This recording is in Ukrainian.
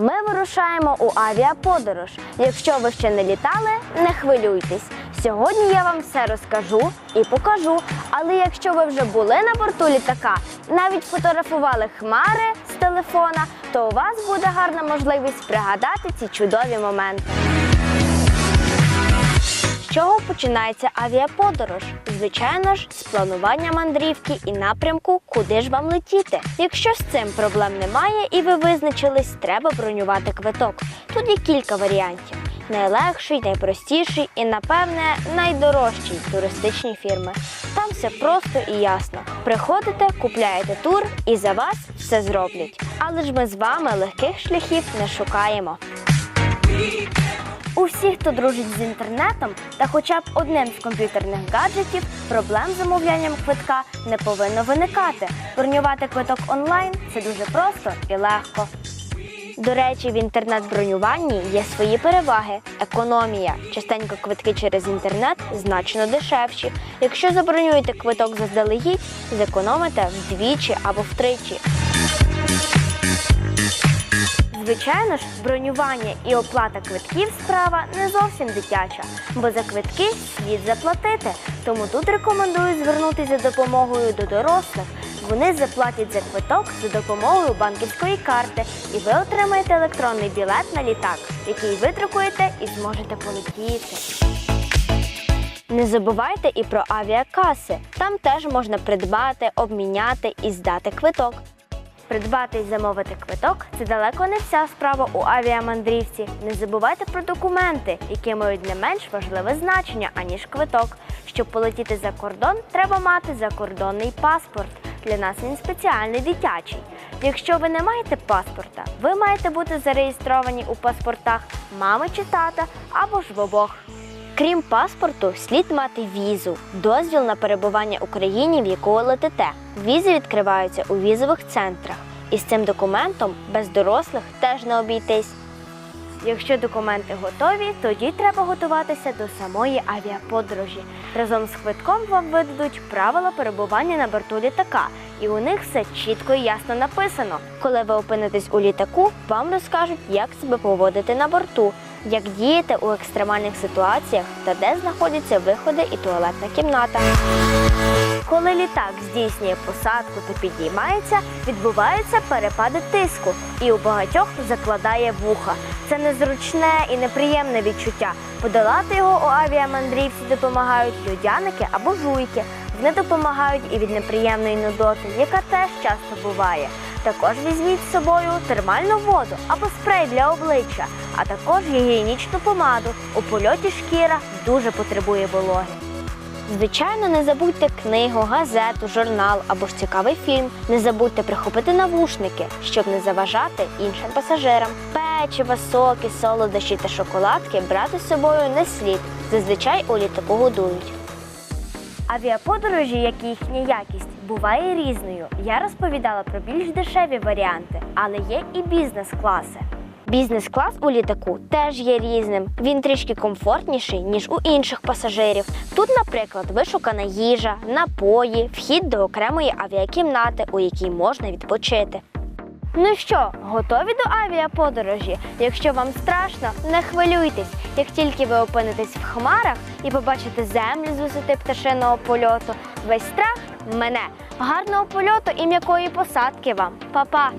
Ми вирушаємо у авіаподорож. Якщо ви ще не літали, не хвилюйтесь. Сьогодні я вам все розкажу і покажу. Але якщо ви вже були на борту літака, навіть фотографували хмари з телефона, то у вас буде гарна можливість пригадати ці чудові моменти. Чого починається авіаподорож? Звичайно ж, з планування мандрівки і напрямку, куди ж вам летіти. Якщо з цим проблем немає і ви визначились, треба бронювати квиток. Тут є кілька варіантів: найлегший, найпростіший і, напевне, найдорожчий туристичні фірми. Там все просто і ясно. Приходите, купляєте тур і за вас все зроблять. Але ж ми з вами легких шляхів не шукаємо. У всіх, хто дружить з інтернетом та хоча б одним з комп'ютерних гаджетів, проблем з замовлянням квитка не повинно виникати. Бронювати квиток онлайн це дуже просто і легко. До речі, в інтернет-бронюванні є свої переваги. Економія. Частенько квитки через інтернет значно дешевші. Якщо забронюєте квиток заздалегідь, зекономите вдвічі або втричі. Звичайно ж, бронювання і оплата квитків справа не зовсім дитяча, бо за квитки слід заплатити. Тому тут рекомендую звернутися за допомогою до дорослих. Вони заплатять за квиток за допомогою банківської карти, і ви отримаєте електронний білет на літак, який ви друкуєте і зможете полетіти. Не забувайте і про авіакаси. Там теж можна придбати, обміняти і здати квиток. Придбати і замовити квиток це далеко не вся справа у авіамандрівці. Не забувайте про документи, які мають не менш важливе значення, аніж квиток. Щоб полетіти за кордон, треба мати закордонний паспорт. Для нас він спеціальний дитячий. Якщо ви не маєте паспорта, ви маєте бути зареєстровані у паспортах мами чи тата або ж в обох. Крім паспорту, слід мати візу, дозвіл на перебування в Україні, в яку летите. Візи відкриваються у візових центрах. І з цим документом без дорослих теж не обійтись. Якщо документи готові, тоді треба готуватися до самої авіаподорожі. Разом з квитком вам видадуть правила перебування на борту літака, і у них все чітко і ясно написано. Коли ви опинитесь у літаку, вам розкажуть, як себе поводити на борту, як діяти у екстремальних ситуаціях та де знаходяться виходи і туалетна кімната. Коли літак здійснює посадку та підіймається, відбуваються перепади тиску, і у багатьох закладає вуха. Це незручне і неприємне відчуття. Подолати його у авіамандрівці допомагають людяники або жуйки. Вони допомагають і від неприємної нудоти, яка теж часто буває. Також візьміть з собою термальну воду або спрей для обличчя, а також гігієнічну помаду. У польоті шкіра дуже потребує вологи. Звичайно, не забудьте книгу, газету, журнал або ж цікавий фільм. Не забудьте прихопити навушники, щоб не заважати іншим пасажирам. Печиво, соки, солодощі та шоколадки брати з собою не слід. Зазвичай у літаку годують. Авіаподорожі, як і їхня якість, буває різною. Я розповідала про більш дешеві варіанти, але є і бізнес-класи. Бізнес-клас у літаку теж є різним. Він трішки комфортніший, ніж у інших пасажирів. Тут, наприклад, вишукана їжа, напої, вхід до окремої авіакімнати, у якій можна відпочити. Ну що, готові до авіаподорожі? Якщо вам страшно, не хвилюйтесь. Як тільки ви опинитесь в хмарах і побачите землю з висоти пташиного польоту, весь страх мене. Гарного польоту і м'якої посадки вам. Па-па!